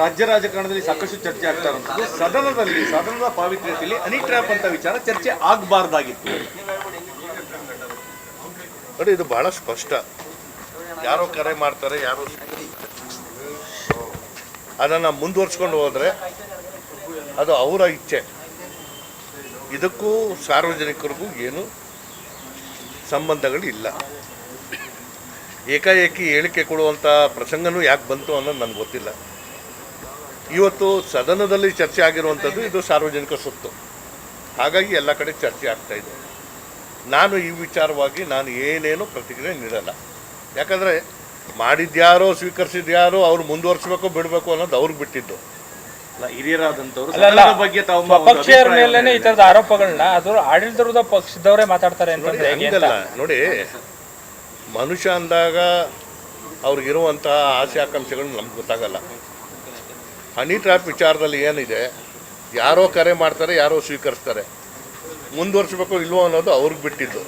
ರಾಜ್ಯ ರಾಜಕಾರಣದಲ್ಲಿ ಸಾಕಷ್ಟು ಚರ್ಚೆ ಆಗ್ತಾ ಇರುವಂತದ್ದು ಸದನದಲ್ಲಿ, ಸದನದ ಪಾವಿತ್ರ್ಯತೆಯಲ್ಲಿ ಹನಿ ಟ್ರ್ಯಾಪ್ ಅಂತ ವಿಚಾರ ಚರ್ಚೆ ಆಗಬಾರ್ದಾಗಿತ್ತು. ನೋಡಿ, ಇದು ಬಹಳ ಸ್ಪಷ್ಟ. ಯಾರೋ ಕರೆ ಮಾಡ್ತಾರೆ, ಯಾರೋ ಅದನ್ನು ಮುಂದುವರ್ಸ್ಕೊಂಡು ಹೋದರೆ ಅದು ಅವರ ಇಚ್ಛೆ. ಇದಕ್ಕೂ ಸಾರ್ವಜನಿಕರಿಗೂ ಏನು ಸಂಬಂಧಗಳು ಇಲ್ಲ ಏಕಾಏಕಿ ಹೇಳಿಕೆ ಕೊಡುವಂಥ ಪ್ರಸಂಗನೂ ಯಾಕೆ ಬಂತು ಅನ್ನೋದು ನನಗೆ ಗೊತ್ತಿಲ್ಲ. ಇವತ್ತು ಸದನದಲ್ಲಿ ಚರ್ಚೆ ಆಗಿರುವಂಥದ್ದು ಇದು ಸಾರ್ವಜನಿಕ ಸುತ್ತು. ಹಾಗಾಗಿ ಎಲ್ಲ ಕಡೆ ಚರ್ಚೆ ಆಗ್ತಾ ಇದೆ. ನಾನು ಈ ವಿಚಾರವಾಗಿ ನಾನು ಏನೇನು ಪ್ರತಿಕ್ರಿಯೆ ನೀಡಲ್ಲ. ಯಾಕಂದರೆ ಮಾಡಿದ್ಯಾರೋ ಸ್ವೀಕರಿಸಿದ್ಯಾರೋ ಅವ್ರು ಮುಂದುವರ್ಸ್ಬೇಕು ಬಿಡಬೇಕು ಅನ್ನೋದು ಅವ್ರಿಗೆ ಬಿಟ್ಟಿದ್ದು. ಪಕ್ಷೀಯರ ಅಭಿಪ್ರಾಯವನ್ನ ಈ ತರದ ಆರೋಪಗಳನ್ನ ಅದು ಆಡಳಿತದ ಪಕ್ಷದವರೇ ಮಾತಾಡ್ತಾರೆ ಅಂತಂದ್ರೆ ನೋಡಿ ಮನುಷ್ಯ ಅಂದಾಗ ಅವ್ರಿಗಿರುವಂತಹ ಆಸೆ ಆಕಾಂಕ್ಷೆಗಳು ನಮ್ಗೆ ಗೊತ್ತಾಗಲ್ಲ. ಹನಿ ಟ್ರ್ಯಾಪ್ ವಿಚಾರದಲ್ಲಿ ಏನಿದೆ ಯಾರೋ ಕರೆ ಮಾಡ್ತಾರೆ ಯಾರೋ ಸ್ವೀಕರಿಸ್ತಾರೆ. ಮುಂದುವರಿಸಬೇಕು ಇಲ್ವೋ ಅನ್ನೋದು ಅವ್ರಿಗೆ ಬಿಟ್ಟಿದ್ದು.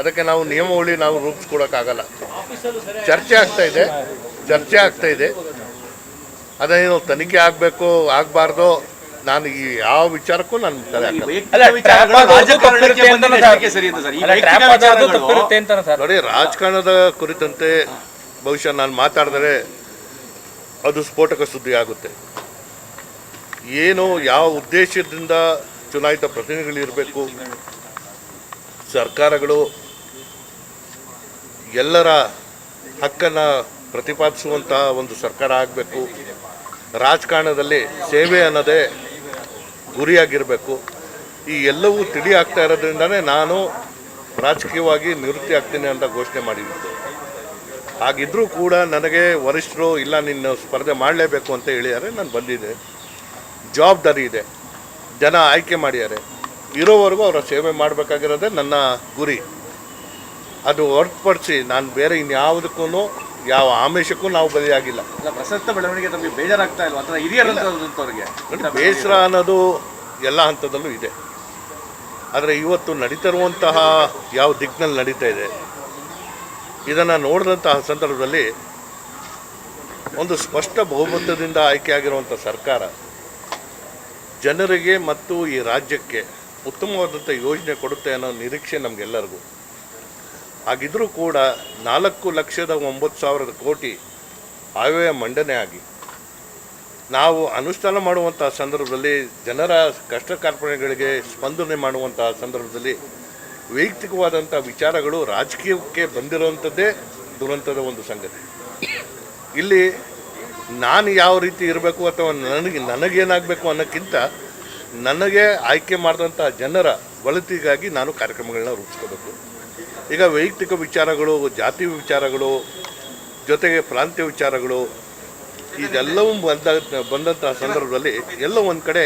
ಅದಕ್ಕೆ ನಾವು ನಿಯಮಾವಳಿ ನಾವು ರೂಪಿಸ್ಕೊಡೋಕ್ಕಾಗಲ್ಲ. ಚರ್ಚೆ ಆಗ್ತಾ ಇದೆ ಚರ್ಚೆ ಆಗ್ತಾ ಇದೆ. ಅದೇನು ತನಿಖೆ ಆಗಬೇಕು ಆಗಬಾರ್ದು ನಾನು ಈ ಯಾವ ವಿಚಾರಕ್ಕೂ ನಾನು ತಲೆ ನೋಡಿ ರಾಜಕಾರಣದ ಕುರಿತಂತೆ ಬಹುಶಃ ನಾನು ಮಾತಾಡಿದರೆ ಅದು ಸ್ಫೋಟಕ ಸುದ್ದಿ ಆಗುತ್ತೆ. ಏನು ಯಾವ ಉದ್ದೇಶದಿಂದ ಚುನಾಯಿತ ಪ್ರತಿನಿಧಿಗಳಿರಬೇಕು ಸರ್ಕಾರಗಳು ಎಲ್ಲರ ಹಕ್ಕನ್ನು ಪ್ರತಿಪಾದಿಸುವಂತಹ ಒಂದು ಸರ್ಕಾರ ಆಗಬೇಕು. ರಾಜಕಾರಣದಲ್ಲಿ ಸೇವೆ ಅನ್ನೋದೇ ಗುರಿಯಾಗಿರಬೇಕು. ಈ ಎಲ್ಲವೂ ತಿಳಿ ಆಗ್ತಾ ಇರೋದ್ರಿಂದನೇ ನಾನು ರಾಜಕೀಯವಾಗಿ ನಿವೃತ್ತಿ ಆಗ್ತೀನಿ ಅಂತ ಘೋಷಣೆ ಮಾಡಿದ್ದು ಹಾಗಿದ್ರೂ ಕೂಡ ನನಗೆ ವರಿಷ್ಠರು ಇಲ್ಲ ನಿನ್ನ ಸ್ಪರ್ಧೆ ಮಾಡಲೇಬೇಕು ಅಂತ ಹೇಳಿದ್ದಾರೆ ನಾನು ಬಂದಿದ್ದೆ. ಜವಾಬ್ದಾರಿ ಇದೆ. ಜನ ಆಯ್ಕೆ ಮಾಡಿದ್ದಾರೆ. ಇರೋವರೆಗೂ ಅವರ ಸೇವೆ ಮಾಡಬೇಕಾಗಿರೋದೇ ನನ್ನ ಗುರಿ. ಅದು ಹೊರತುಪಡಿಸಿ ನಾನು ಬೇರೆ ಇನ್ಯಾವುದಕ್ಕೂ ಯಾವ ಆಮಿಷಕ್ಕೂ ನಾವು ಬಲಿಯಾಗಿಲ್ಲ. ಪ್ರಸಕ್ತ ಬೆಳವಣಿಗೆ ನಮಗೆ ಬೇಜಾರಾಗ್ತಾ ಇಲ್ವಾ? ಅಥವಾ ಹಿರಿಯರಂತವ್ರಿಗೆ ನೋಡಿ, ಬೇಸರ ಅನ್ನೋದು ಎಲ್ಲ ಹಂತದಲ್ಲೂ ಇದೆ. ಆದರೆ ಇವತ್ತು ನಡೀತಿರುವಂತಹ ಯಾವ ದಿಕ್ಕಿನಲ್ಲಿ ನಡೀತಾ ಇದೆ ಇದನ್ನು ನೋಡಿದಂತಹ ಸಂದರ್ಭದಲ್ಲಿ ಒಂದು ಸ್ಪಷ್ಟ ಬಹುಮತದಿಂದ ಆಯ್ಕೆಯಾಗಿರುವಂಥ ಸರ್ಕಾರ ಜನರಿಗೆ ಮತ್ತು ಈ ರಾಜ್ಯಕ್ಕೆ ಉತ್ತಮವಾದಂಥ ಯೋಜನೆ ಕೊಡುತ್ತೆ ಅನ್ನೋ ನಿರೀಕ್ಷೆ ನಮಗೆಲ್ಲರಿಗೂ. ಹಾಗಿದ್ರೂ ಕೂಡ ನಾಲ್ಕು ಲಕ್ಷದ ಒಂಬತ್ತು ಸಾವಿರದ ಕೋಟಿ ಆಯವ್ಯಯ ಮಂಡನೆ ಆಗಿ ನಾವು ಅನುಷ್ಠಾನ ಮಾಡುವಂಥ ಸಂದರ್ಭದಲ್ಲಿ ಜನರ ಕಷ್ಟ ಕಾರ್ಪಣೆಗಳಿಗೆ ಸ್ಪಂದನೆ ಮಾಡುವಂಥ ಸಂದರ್ಭದಲ್ಲಿ ವೈಯಕ್ತಿಕವಾದಂಥ ವಿಚಾರಗಳು ರಾಜಕೀಯಕ್ಕೆ ಬಂದಿರುವಂಥದ್ದೇ ದುರಂತದ ಒಂದು ಸಂಗತಿ. ಇಲ್ಲಿ ನಾನು ಯಾವ ರೀತಿ ಇರಬೇಕು ಅಥವಾ ನನಗೆ, ನನಗೇನಾಗಬೇಕು ಅನ್ನೋಕ್ಕಿಂತ ನನಗೆ ಆಯ್ಕೆ ಮಾಡಿದಂಥ ಜನರ ಒಳಿತಿಗಾಗಿ ನಾನು ಕಾರ್ಯಕ್ರಮಗಳನ್ನ ರೂಪಿಸ್ಕೋಬೇಕು. ಈಗ ವೈಯಕ್ತಿಕ ವಿಚಾರಗಳು, ಜಾತಿ ವಿಚಾರಗಳು, ಜೊತೆಗೆ ಪ್ರಾಂತ್ಯ ವಿಚಾರಗಳು ಇದೆಲ್ಲವೂ ಬಂದ ಬಂದಂತಹ ಸಂದರ್ಭದಲ್ಲಿ ಎಲ್ಲ ಒಂದು ಕಡೆ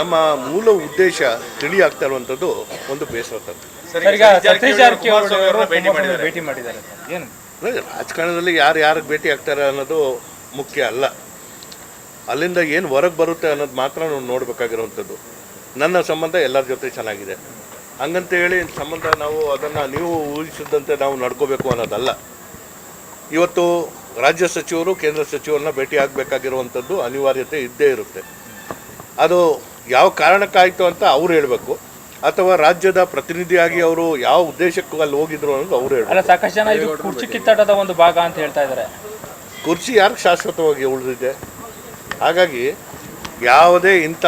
ನಮ್ಮ ಮೂಲ ಉದ್ದೇಶ ತಿಳಿಯಾಗ್ತಾ ಇರುವಂಥದ್ದು ಒಂದು ಬೇಸರ ತಂದು ಸರ್ ಈಗ ಸತೀಶ್ ಅವರು ಭೇಟಿ ಮಾಡಿದ್ದಾರೆ. ಭೇಟಿ ಮಾಡಿದ್ದಾರೆ. ಏನು? ನೋಡಿ, ರಾಜಕಾರಣದಲ್ಲಿ ಯಾರು ಯಾರಿಗೆ ಭೇಟಿ ಆಗ್ತಾರೆ ಅನ್ನೋದು ಮುಖ್ಯ ಅಲ್ಲ. ಅಲ್ಲಿಂದ ಏನು ಹೊರಗೆ ಬರುತ್ತೆ ಅನ್ನೋದು ಮಾತ್ರ ನಾವು ನೋಡಬೇಕಾಗಿರುವಂಥದ್ದು ನನ್ನ ಸಂಬಂಧ ಎಲ್ಲರ ಜೊತೆ ಚೆನ್ನಾಗಿದೆ. ಹಂಗಂತ ಹೇಳಿ ಸಂಬಂಧ ನಾವು ಅದನ್ನು ನೀವು ಊಹಿಸಿದಂತೆ ನಾವು ನಡ್ಕೋಬೇಕು ಅನ್ನೋದಲ್ಲ. ಇವತ್ತು ರಾಜ್ಯ ಸಚಿವರು ಕೇಂದ್ರ ಸಚಿವರನ್ನ ಭೇಟಿ ಆಗಬೇಕಾಗಿರುವಂಥದ್ದು ಅನಿವಾರ್ಯತೆ ಇದ್ದೇ ಇರುತ್ತೆ. ಅದು ಯಾವ ಕಾರಣಕ್ಕಾಯಿತು ಅಂತ ಅವ್ರು ಹೇಳಬೇಕು. ಅಥವಾ ರಾಜ್ಯದ ಪ್ರತಿನಿಧಿಯಾಗಿ ಅವರು ಯಾವ ಉದ್ದೇಶಕ್ಕೂ ಅಲ್ಲಿ ಹೋಗಿದ್ರು ಅನ್ನೋದು ಅವ್ರು ಅಲ್ಲ ಸಾಕಷ್ಟು ಜನ ಇದು ಕುರ್ಚಿ ಕಿತ್ತಾಟದ ಒಂದು ಭಾಗ ಅಂತ ಹೇಳ್ತಾ ಇದ್ದಾರೆ. ಕುರ್ಚಿ ಯಾರು ಶಾಶ್ವತವಾಗಿ ಉಳಿದಿದೆ? ಹಾಗಾಗಿ ಯಾವುದೇ ಇಂಥ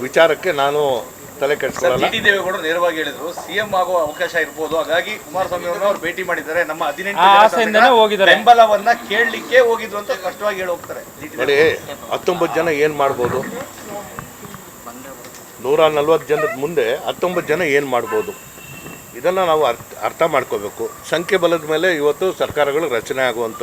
ವಿಚಾರಕ್ಕೆ ನಾನು ತಲೆ ಕೆಡಿಸ್ಕೊಳ್ಳಲ್ಲ. ಡಿ ಡಿ ದೇವೇಗೌಡರು ನೇರವಾಗಿ ಹೇಳಿದ್ರು ಸಿಎಂ ಆಗೋ ಅವಕಾಶ ಇರ್ಬೋದು. ಹಾಗಾಗಿ ಕುಮಾರಸ್ವಾಮಿ ಅವರನ್ನು ಅವ್ರು ಭೇಟಿ ಮಾಡಿದ್ದಾರೆ. ನಮ್ಮ ಹದಿನೆಂಟು ಆ ಆಸೆಯಿಂದನೇ ಹೋಗಿದ್ದಾರೆ. ಬೆಂಬಲವನ್ನ ಕೇಳಲಿಕ್ಕೆ ಹೋಗಿದ್ರು ಅಂತ ಸ್ಪಷ್ಟವಾಗಿ ಹೇಳಿ ಹೋಗ್ತಾರೆ ನೋಡಿ ಹತ್ತೊಂಬತ್ತು ಜನ ಏನು ಮಾಡ್ಬೋದು? ನೂರ ನಲ್ವತ್ತು ಜನದ ಮುಂದೆ ಹತ್ತೊಂಬತ್ತು ಜನ ಏನು ಮಾಡ್ಬೋದು? ಇದನ್ನು ನಾವು ಅರ್ಥ ಅರ್ಥ ಮಾಡ್ಕೋಬೇಕು. ಸಂಖ್ಯೆ ಬಲದ ಮೇಲೆ ಇವತ್ತು ಸರ್ಕಾರಗಳು ರಚನೆ ಆಗುವಂಥದ್ದು.